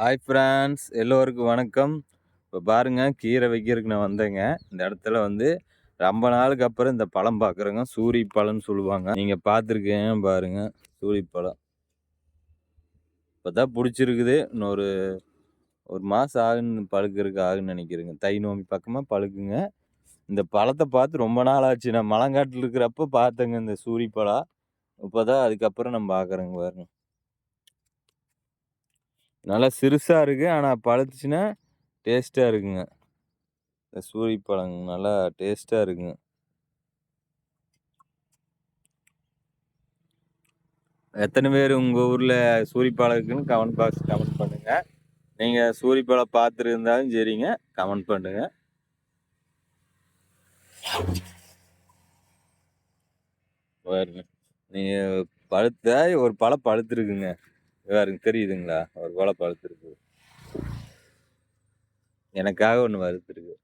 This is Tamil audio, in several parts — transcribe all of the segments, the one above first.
ஹாய் ஃப்ரெண்ட்ஸ் எல்லோருக்கும் வணக்கம். இப்போ பாருங்கள் கீரை வைக்கிறதுக்கு நான் வந்தேங்க. இந்த இடத்துல வந்து ரொம்ப நாளுக்கு அப்புறம் இந்த பழம் பார்க்குறேங்க சூரிய பழம்னு சொல்லுவாங்க. நீங்கள் பார்த்துருக்கீங்க பாருங்கள் சூரிய பழம் இப்போ தான் பிடிச்சிருக்குது. இன்னொரு ஒரு மாதம் ஆகுன்னு பழுக்கிறதுக்கு ஆகுன்னு நினைக்கிறேங்க. தை நோம்பி பக்கமாக பழுக்குங்க. இந்த பழத்தை பார்த்து ரொம்ப நாள் ஆச்சு. நான் மலங்காட்டில் இருக்கிறப்ப பார்த்தேங்க இந்த சூரிய பழம் இப்போ தான் அதுக்கப்புறம் நம்ம பார்க்குறேங்க பாருங்க. நல்லா சிறுசாக இருக்குது ஆனால் பழுத்துச்சுன்னா டேஸ்ட்டாக இருக்குங்க. இந்த சூரி பழங்க நல்லா டேஸ்ட்டாக இருக்குங்க. எத்தனை பேர் உங்கள் ஊரில் சூரிப்பழம் இருக்குன்னு கமெண்ட் பாக்ஸ் கமெண்ட் பண்ணுங்கள் நீங்கள் சூரிப்பழம் பார்த்துருந்தாலும் சரிங்க கமெண்ட் பண்ணுங்கள் நீங்கள் பழுத்த ஒரு பழம் பழுத்துருக்குங்க. பாருங்க தெரியுதுங்களா? ஒரு கோலை பழுத்துருக்கு எனக்காக ஒன்று வறுத்துருக்கு.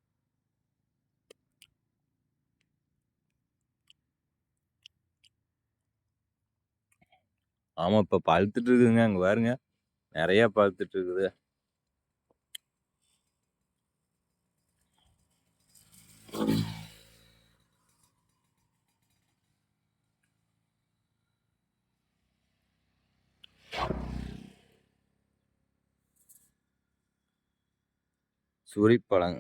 ஆமாம் இப்போ பழுத்துட்டு இருக்குங்க அங்கே பாருங்க. நிறையா பழுத்துட்டு இருக்குது. சூரிப்பழம்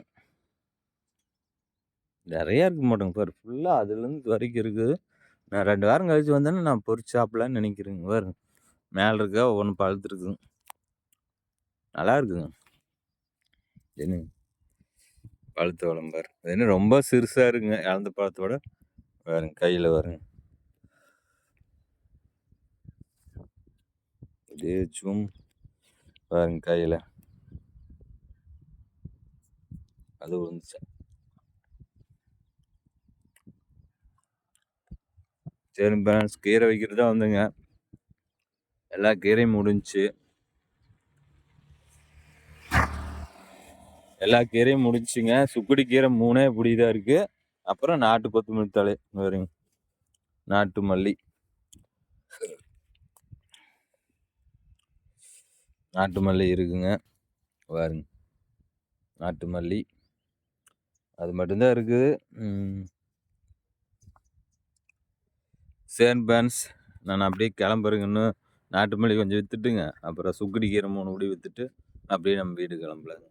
நிறையா இருக்க மாட்டேங்க பாரு. ஃபுல்லாக அதுலேருந்து வரைக்கும் இருக்குது. நான் ரெண்டு வாரம் கழித்து வந்தேன்னா நான் பொறிச்சு சாப்பிட்லான்னு நினைக்கிறேங்க பாருங்க. மேலே இருக்க ஒன்று பழுத்துருக்குங்க நல்லா இருக்குங்க. என்ன பழுத்த பழம் பாரு. என்ன ரொம்ப சிறுசாக இருக்குங்க. இழந்த பழத்தோட பாருங்க கையில் வருங்க. இதே சும். பாருங்க கையில். அது வந்துச்சு சரி பேலன்ஸ் கீரை வைக்கிறது தான் வந்துங்க. எல்லா கீரையும் முடிஞ்சுச்சு எல்லா கீரையும் முடிஞ்சுங்க சுக்குடி கீரை மூணே பிடிதான் இருக்குது அப்புறம் நாட்டு கொத்தமல்லி தலை வருங்க நாட்டு மல்லி. நாட்டு மல்லி இருக்குங்க. பாருங்க. நாட்டு மல்லி. அது மட்டும்தான் இருக்குது. சேன் பேன்ஸ். நான் அப்படியே கிளம்புறேங்க இன்னும் நாட்டு மல்லி கொஞ்சம் விற்றுட்டுங்க அப்புறம் சுக்குடி கீரை மூணு குடி விற்றுட்டு அப்படியே நம்ம வீடு கிளம்பலாங்க